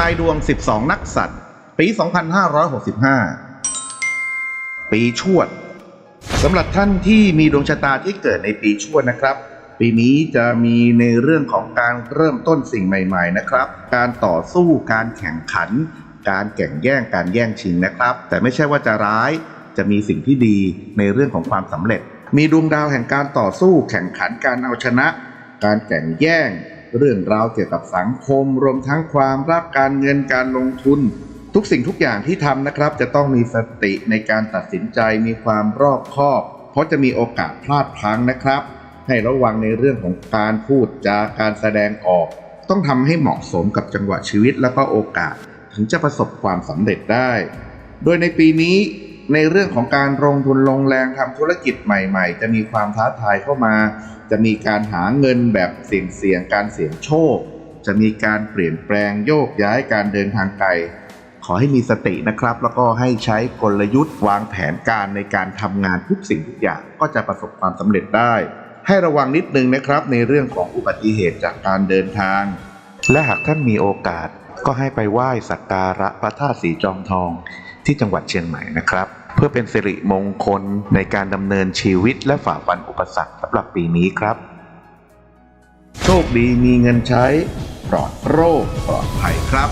นายดวง 12 นักสัตว์ ปี 2565 ปีชวดสำหรับท่านที่มีดวงชะตาที่เกิดในปีชวดนะครับ ปีนี้จะมีในเรื่องของการเริ่มต้นสิ่งใหม่ ๆ นะครับ การต่อสู้การแข่งขัน การแข่งแย่งการแย่งชิงนะครับ แต่ไม่ใช่ว่าจะร้ายจะมีสิ่งที่ดีในเรื่องของความสำเร็จ มีดวงดาวแห่งการต่อสู้ แข่งขันการเอาชนะ การแข่งแย่ง เรื่องราวเกี่ยวกับสังคม รวมทั้งความรักการเงินการลงทุน ทุกสิ่งทุกอย่างที่ทำนะครับ จะต้องมีสติในการตัดสินใจมีความรอบคอบ เพราะจะมีโอกาสพลาดพลั้งนะครับ ให้ระวังในเรื่องของการพูดจาการแสดงออก ต้องทำให้เหมาะสมกับจังหวะชีวิตและก็โอกาส ถึงจะประสบความสำเร็จได้ โดยในปีนี้ ในเรื่องของการลงทุนลงแรงทำธุรกิจใหม่ ๆ จะมีความท้าทายเข้ามา จะมีการหาเงินแบบเสี่ยงเสี่ยงๆการเสี่ยงโชค จะมีการเปลี่ยนแปลงโยกย้ายการเดินทางไกลขอให้มีสตินะครับ แล้วก็ให้ใช้กลยุทธ์วางแผนการในการทำงานทุกสิ่งทุกอย่างก็จะประสบความสำเร็จได้ ให้ระวังนิดนึงนะครับ ในเรื่องของอุบัติเหตุจากการเดินทาง และหากท่านมีโอกาสก็ให้ไปไหว้สักการะพระธาตุสีจอมทองที่จังหวัดเชียงใหม่นะครับ เพื่อเป็นสิริมงคลในการดำเนินชีวิตและฝ่าฟันอุปสรรคสำหรับปีนี้ครับ โชคดีมีเงินใช้ ปลอดโรคปลอดภัยครับ